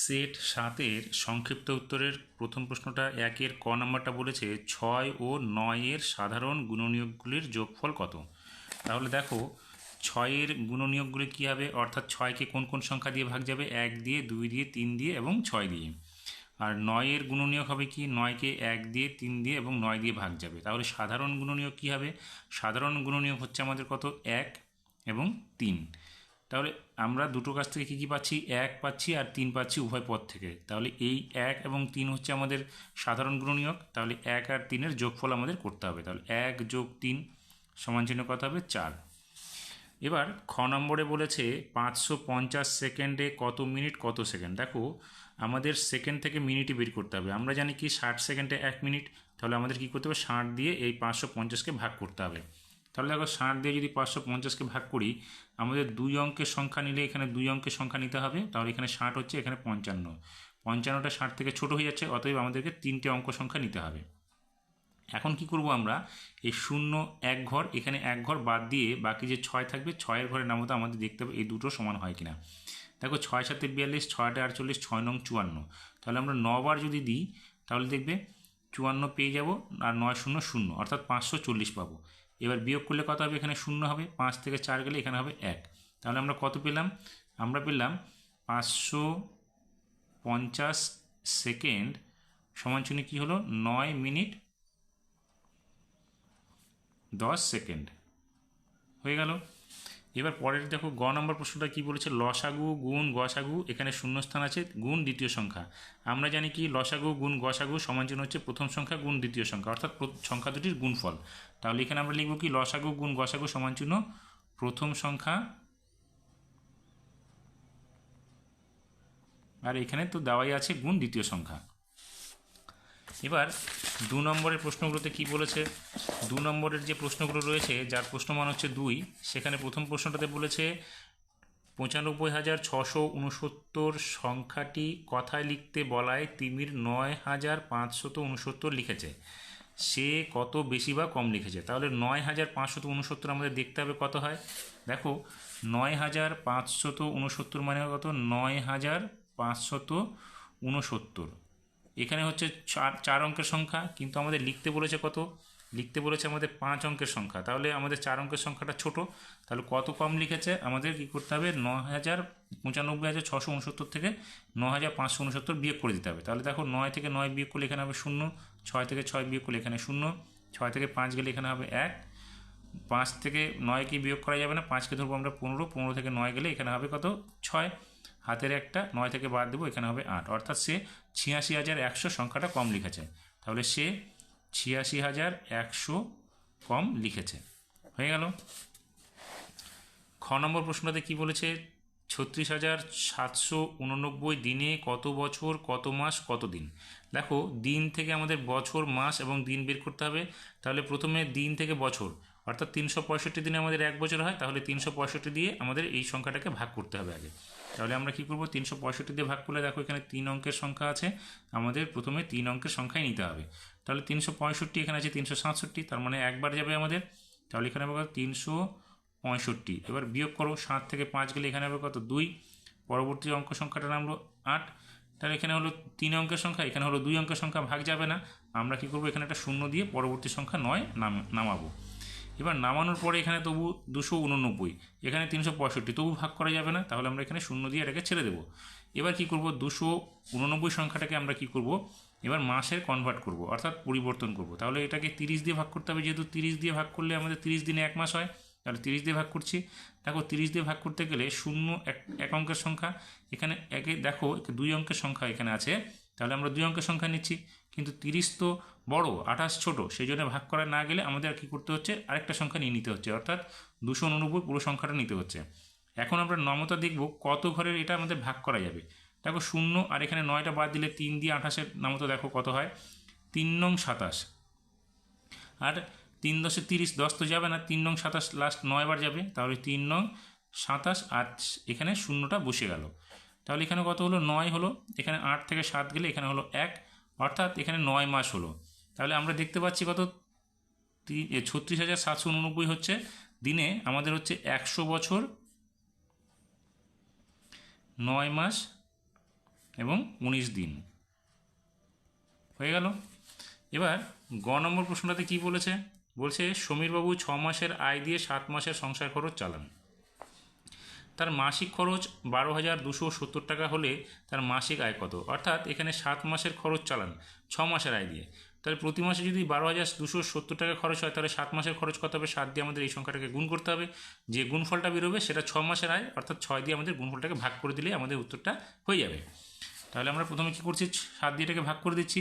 Set সাতের সংক্ষিপ্ত উত্তরের প্রথম প্রশ্নটা একের ক নম্বরটা বলেছে, ছয় ও নয়ের সাধারণ গুণনীয়কগুলির যোগফল কত? তাহলে দেখো, ছয়ের গুণনীয়কগুলি কী হবে? অর্থাৎ ছয়কে কোন কোন সংখ্যা দিয়ে ভাগ যাবে? এক দিয়ে, দুই দিয়ে, তিন দিয়ে এবং ছয় দিয়ে। আর নয়ের গুণনীয়ক হবে কি? নয়কে এক দিয়ে, তিন দিয়ে এবং নয় দিয়ে ভাগ যাবে। তাহলে সাধারণ গুণনীয়ক কী হবে? সাধারণ গুণনীয়ক হচ্ছে আমাদের কত? এক এবং তিন। তাহলে আমরা দুটো কাছ থেকে কী কী পাচ্ছি? এক পাচ্ছি আর তিন পাচ্ছি উভয় পদ থেকে। তাহলে এই এক এবং তিন হচ্ছে আমাদের সাধারণ গুণনীয়ক। তাহলে এক আর তিনের যোগফল আমাদের করতে হবে। তাহলে এক যোগ তিন সমান চিহ্ন কত হবে? চার। এবার খ নম্বরে বলেছে পাঁচশো পঞ্চাশ সেকেন্ডে কত মিনিট? কত সেকেন্ড? দেখো, আমাদের সেকেন্ড থেকে মিনিটই বের করতে হবে। আমরা জানি কি, ষাট সেকেন্ডে এক মিনিট। তাহলে আমাদের কী করতে হবে? ষাট দিয়ে এই পাঁচশো পঞ্চাশকে ভাগ করতে হবে। তাহলে দেখো ষাট দিয়ে যদি পাঁচশো পঞ্চাশকে ভাগ করি, আমাদের দুই অঙ্কের সংখ্যা নিলে এখানে দুই অঙ্কের সংখ্যা নিতে হবে, তাহলে এখানে ষাট হচ্ছে, এখানে পঞ্চান্ন। পঞ্চান্নটা ষাট থেকে ছোট হয়ে যাচ্ছে, অতএব আমাদেরকে তিনটে অঙ্ক সংখ্যা নিতে হবে। এখন কি করব আমরা? এই শূন্য এক ঘর, এখানে এক ঘর বাদ দিয়ে বাকি যে ছয় থাকবে, ছয়ের ঘরের নামতা আমাদের দেখতে হবে এই দুটো সমান হয় কিনা। দেখো ছয় সাথে বিয়াল্লিশ, ছয়টা আটচল্লিশ, ছয় নং চুয়ান্ন। তাহলে আমরা নবার যদি দিই, তাহলে দেখবে চুয়ান্ন পেয়ে যাব, আর নয় শূন্য শূন্য, অর্থাৎ পাঁচশো চল্লিশ পাবো। এবার বিয়োগ করলে কত হবে? এখানে শূন্য হবে। পাঁচ থেকে চার গেলে এখানে হবে এক। তাহলে আমরা কত পেলাম? আমরা পেলাম পাঁচশো পঞ্চাশ সেকেন্ড সমান চিহ্ন কী হলো? নয় মিনিট দশ সেকেন্ড। হয়ে গেল। এবার পরের দেখো গ নম্বর প্রশ্নটা কি বলেছে? লসাগু, গুণ, গসাগু, এখানে শূন্যস্থান আছে, গুণ দ্বিতীয় সংখ্যা। আমরা জানি কি, লসাগু, গুণ, গসাগু সমান চিহ্ন হচ্ছে প্রথম সংখ্যা, গুণ দ্বিতীয় সংখ্যা, অর্থাৎ সংখ্যা দুটির গুণফল। তাহলে এখানে আমরা লিখব কি? লসাগু, গুণ, গসাগু সমান চিহ্ন প্রথম সংখ্যা। আর এখানে তো দেওয়াই আছে গুণ দ্বিতীয় সংখ্যা। এবার দু নম্বরের প্রশ্নগুলোতে কি বলেছে? দু নম্বরের যে প্রশ্নগুলো রয়েছে, যার প্রশ্ন প্রশ্নমান হচ্ছে দুই, সেখানে প্রথম প্রশ্নটাতে বলেছে, পঁচানব্বই হাজার ছশো উনসত্তর সংখ্যাটি কথায় লিখতে বলায় তিমির নয় হাজার পাঁচশত উনসত্তর লিখেছে। সে কত বেশি বা কম লিখেছে? তাহলে নয় হাজার পাঁচশত উনসত্তর আমাদের দেখতে হবে কত হয়। দেখো, নয় হাজার পাঁচশত উনসত্তর মানে কত? নয় হাজার পাঁচশত উনসত্তর এখানে হচ্ছে চার চার অঙ্কের সংখ্যা, কিন্তু আমাদের লিখতে বলেছে কত? লিখতে বলেছে আমাদের পাঁচ অঙ্কের সংখ্যা। তাহলে আমাদের চার অঙ্কের সংখ্যাটা ছোট। তাহলে কত কম লিখেছে? আমাদের কী করতে হবে? ন হাজার পঁচানব্বই হাজার ছশো উনসত্তর থেকে ন হাজার পাঁচশো উনসত্তর বিয়োগ করে দিতে হবে। তাহলে দেখো নয় থেকে নয় বিয়োগ করলে এখানে হবে শূন্য, ছয় থেকে ছয় বিয়োগ করলে এখানে শূন্য, ছয় থেকে পাঁচ গেলে এখানে হবে এক, পাঁচ থেকে নয় কি বিয়োগ করা যাবে না, পাঁচকে ধরবো আমরা পনেরো পনেরো থেকে নয় গেলে এখানে হবে কত? ছয়। হাতের একটা নয় থেকে বাদ দেবো, এখানে হবে আট। অর্থাৎ সে ছিয়াশি হাজার একশো সংখ্যাটা কম লিখেছে। তাহলে সে ছিয়াশি হাজার একশো কম লিখেছে। হয়ে গেল। খ নম্বর প্রশ্নটাতে কি বলেছে? ছত্রিশ হাজার সাতশো উননব্বই দিনে কত বছর, কত মাস, কত দিন? দেখো, দিন থেকে আমাদের বছর, মাস এবং দিন বের করতে হবে। তাহলে প্রথমে দিন থেকে বছর, অর্থাৎ তিনশো পঁয়ষট্টি দিনে আমাদের এক বছর হয়, তাহলে তিনশো পঁয়ষট্টি দিয়ে আমাদের এই সংখ্যাটাকে ভাগ করতে হবে আগে। তাহলে আমরা কী করব? তিনশো পঁয়ষট্টি দিয়ে ভাগ করলে দেখো এখানে তিন অঙ্কের সংখ্যা আছে। আমাদের প্রথমে তিন অঙ্কের সংখ্যাই নিতে হবে। তাহলে তিনশো পঁয়ষট্টি এখানে আছে, তিনশো সাতষট্টি, তার মানে একবার যাবে আমাদের। তাহলে এখানে হবে তিনশো পঁয়ষট্টি। এবার বিয়োগ করো, সাত থেকে পাঁচ গেলে এখানে হবে কত? দুই। পরবর্তী অঙ্ক সংখ্যাটা নামলো আট। তাহলে এখানে হলো তিন অঙ্কের সংখ্যা, এখানে হলো দুই অঙ্কের সংখ্যা, ভাগ যাবে না। আমরা কী করব? এখানে একটা শূন্য দিয়ে পরবর্তী সংখ্যা নয় নাম, নামাবো। এবার নামানোর পরে এখানে তবু দুশো উননব্বই, এখানে তিনশো পঁয়ষট্টি, তবু ভাগ করা যাবে না, তাহলে আমরা এখানে শূন্য দিয়ে এটাকে ছেড়ে দেবো। এবার কি করব? দুশো উননব্বই সংখ্যাটাকে আমরা কি করব? এবার মাসের কনভার্ট করব, অর্থাৎ পরিবর্তন করব। তাহলে এটাকে তিরিশ দিয়ে ভাগ করতে হবে, যেহেতু তিরিশ দিয়ে ভাগ করলে আমাদের তিরিশ দিনে এক মাস হয়, তাহলে তিরিশ দিয়ে ভাগ করছি। দেখো, তিরিশ দিয়ে ভাগ করতে গেলে শূন্য এক এক অঙ্কের সংখ্যা, এখানে একে দেখো, দুই অঙ্কের সংখ্যা এখানে আছে। তাহলে আমরা দুই অঙ্কের সংখ্যা নিচ্ছি। কিন্তু তিরিশ তো বড়, আঠাশ ছোট সেই জন্য ভাগ করা না গেলে আমাদের আর কী করতে হচ্ছে? আরেকটা সংখ্যা নিয়ে নিতে হচ্ছে, অর্থাৎ দুশো উননব্বই পুরো সংখ্যাটা নিতে হচ্ছে। এখন আমরা নমতা দেখব, কত ঘরের এটা আমাদের ভাগ করা যাবে। দেখো শূন্য আর এখানে নয়টা বাদ দিলে তিন দিয়ে আঠাশের নামতা দেখো কত হয়? তিন নং সাতাশ। আর তিন দশে তিরিশ, দশ তো যাবে না, তিন নং সাতাশ লাস্ট নয়বার যাবে, তাহলে তিন নং সাতাশ আর এখানে শূন্যটা বসে গেল। তাহলে এখানে কত হলো? নয় হলো। এখানে আট থেকে সাত গেলে এখানে হলো এক। অর্থাৎ এখানে নয় মাস হলো। তাহলে আমরা দেখতে পাচ্ছি কত? ছত্রিশ হাজার সাতশো উননব্বই হচ্ছে। দিনে আমাদের হচ্ছে একশো বছর, নয় মাস এবং উনিশ দিন। হয়ে গেল। এবার গ নম্বর প্রশ্নটাতে কি বলেছে? বলছে, সমীরবাবু ছ মাসের আয় দিয়ে সাত মাসের সংসার খরচ চালান। তার মাসিক খরচ বারো হাজার দুশো সত্তর টাকা হলে তার মাসিক আয় কত? অর্থাৎ এখানে সাত মাসের খরচ চালান, ছ মাসের আয় দিয়ে। তাহলে প্রতি মাসে যদি বারো হাজার দুশো সত্তর টাকা খরচ হয়, তাহলে সাত মাসের খরচ কত হবে? সাত দিয়ে আমাদের এই সংখ্যাটাকে গুণ করতে হবে। যে গুণফলটা বেরোবে, সেটা ছ মাসের আয়, অর্থাৎ ছয় দিয়ে আমাদের গুণফলটাকে ভাগ করে দিলে আমাদের উত্তরটা হয়ে যাবে। তাহলে আমরা প্রথমে কী করছি? সাত দিয়ে এটাকে ভাগ করে দিচ্ছি।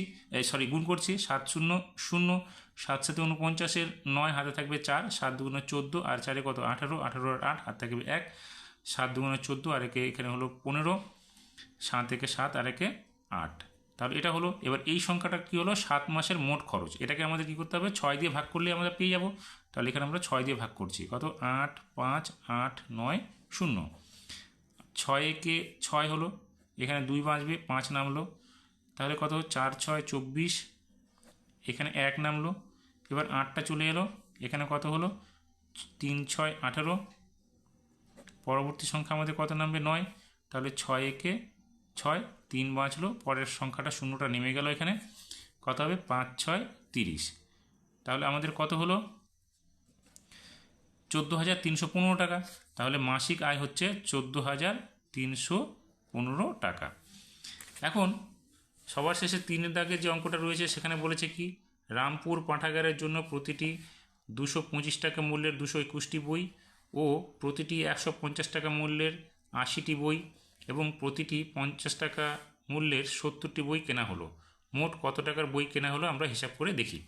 সরি গুণ করছি। সাত শূন্য শূন্য, সাত সাথে উনপঞ্চাশের নয়, হাতে থাকবে চার, সাত দুগুণে চোদ্দ, আর চারে কত? আঠারো আঠারো আর আট, হাত থাকবে এক। সাত দুগুণে চোদ্দ আর একে এখানে হলো পনেরো, সাত একে সাত আর একে আট। তাহলে এটা হলো, এবার এই সংখ্যাটা কী হলো? সাত মাসের মোট খরচ। এটাকে আমাদের কী করতে হবে? ছয় দিয়ে ভাগ করলে আমরা পেয়ে যাব। তাহলে এখানে আমরা ছয় দিয়ে ভাগ করছি। কত? আট, পাঁচ, আট, নয়, শূন্য। ছয় একে ছয় হলো, এখানে দুই বাঁচবে, পাঁচ নামলো। তাহলে কত? চার, ছয়, চব্বিশ, এখানে এক নামলো। এবার আটটা চলে এলো। এখানে কত হলো? তিন, ছয়, আঠারো পরবর্তী সংখ্যা আমাদের কত নামবে? নয়। তাহলে ছয় একে ছয়, তিন বাঁচলো। পরের সংখ্যাটা শূন্যটা নেমে গেল এখানে। কত হবে? পাঁচ, ছয়, তিরিশ। তাহলে আমাদের কত হলো? চোদ্দ হাজার তিনশো পনেরো টাকা। তাহলে মাসিক আয় হচ্ছে চোদ্দ হাজার তিনশো পনেরো টাকা। এখন সবার শেষে তিনের দাগের যে অঙ্কটা রয়েছে, সেখানে বলেছে কি? রামপুর পাঠাগারের জন্য প্রতিটি দুশো পঁচিশ টাকা মূল্যের দুশো একুশটি বই ও প্রতিটি একশো পঞ্চাশ টাকা মূল্যের আশিটি বই এবং প্রতিটি পঞ্চাশ টাকা মূল্যের সত্তরটি বই কেনা হলো। মোট কত টাকার বই কেনা হলো আমরা হিসাব করে দেখি।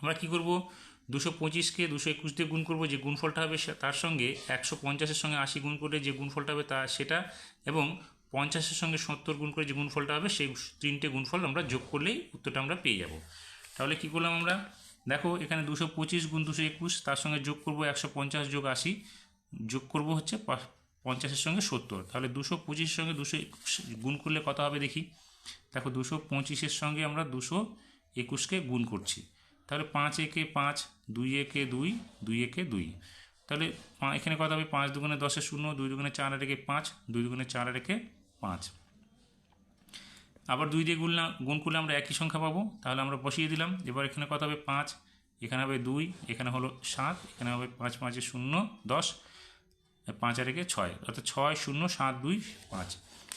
আমরা কি করব? দুশো পঁচিশকে দুশো একুশ দিয়ে গুণ করব যে গুণফলটা হবে তার সঙ্গে একশো পঞ্চাশের সঙ্গে আশি গুণ করে যে গুণফলটা হবে তা সেটা এবং পঞ্চাশের সঙ্গে সত্তর গুণ করে যে গুণফলটা হবে সেই তিনটে গুণফল আমরা যোগ করলেই উত্তরটা আমরা পেয়ে যাব। তাহলে কি করলাম আমরা? দেখো, এখানে দুশো পঁচিশ গুণ দুশো একুশ, তার সঙ্গে যোগ করব একশো পঞ্চাশ যোগ আশি, যোগ করব হচ্ছে পঞ্চাশের সঙ্গে সত্তর। তাহলে দুশো পঁচিশের সঙ্গে দুশো একুশ গুণ করলে কত হবে দেখি? দেখো, দুশো পঁচিশের সঙ্গে আমরা দুশো একুশকে গুণ করছি। তাহলে পাঁচ একে পাঁচ, দুই একে দুই দুই একে দুই। তাহলে এখানে কত হবে? পাঁচ দুগুণে দশে শূন্য, দুই দুগুণে চার আর একে পাঁচ, দুই দুগুণে চার আর একে পাঁচ। আবার দুই দিয়ে গুণ গুণ করলে আমরা একই সংখ্যা পাবো। তাহলে আমরা বসিয়ে দিলাম। এবার এখানে কত হবে? পাঁচ। এখানে হবে দুই। এখানে হলো সাত। এখানে হবে পাঁচ, পাঁচে শূন্য, দশ। পাঁচ আর একে ছয়। অর্থাৎ ছয়, শূন্য, সাত, দুই, পাঁচ।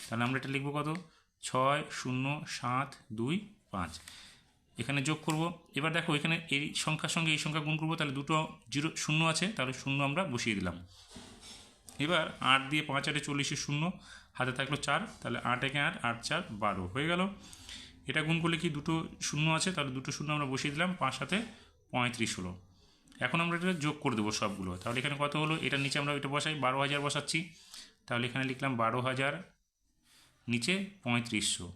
তাহলে আমরা এটা লিখব কত? ছয়, শূন্য, সাত, দুই, পাঁচ। এখানে যোগ করব। এবার দেখো, এখানে এই সংখ্যার সঙ্গে এই সংখ্যা গুণ করব। তাহলে দুটো জিরো, শূন্য আছে। তাহলে শূন্য আমরা বসিয়ে দিলাম। এবার আট দিয়ে পাঁচ আটে চল্লিশে শূন্য, হাতে থাকল চার, তাহলে আট একে আট আট চার, বারো, হয়ে গেল। এটা গুণ করলে কি দুটো শূন্য আছে? তাহলে দুটো শূন্য আমরা বসিয়ে দিলাম, পাঁচ সাথে পঁয়ত্রিশ হলো। এখন আমরা এটা যোগ করে দেবো সবগুলো। তাহলে এখানে কত হলো? এটার নিচে আমরা এটা বসাই, বারো হাজার বসাচ্ছি। তাহলে এখানে লিখলাম বারো হাজার, নিচে পঁয়ত্রিশশো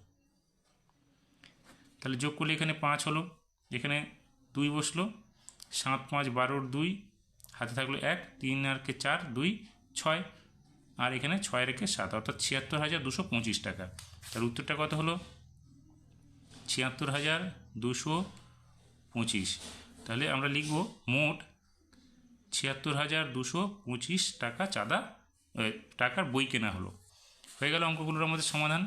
তাহলে যোগ করলে এখানে পাঁচ হলো। এখানে দুই বসল, সাত, পাঁচ, বারোর দুই, হাতে থাকল এক, তিন আর কে চার, দুই ছয়। আর এখানে ছয় রেখে সাত, অর্থাৎ ছিয়াত্তর হাজার দুশো পঁচিশ টাকা। তার উত্তরটা কত হলো? ছিয়াত্তর হাজার দুশো পঁচিশ। তাহলে আমরা লিখব মোট ছিয়াত্তর হাজার দুশো পঁচিশ টাকা চাঁদা টাকার বই কেনা হলো। হয়ে গেল অঙ্কগুলোর আমাদের সমাধান।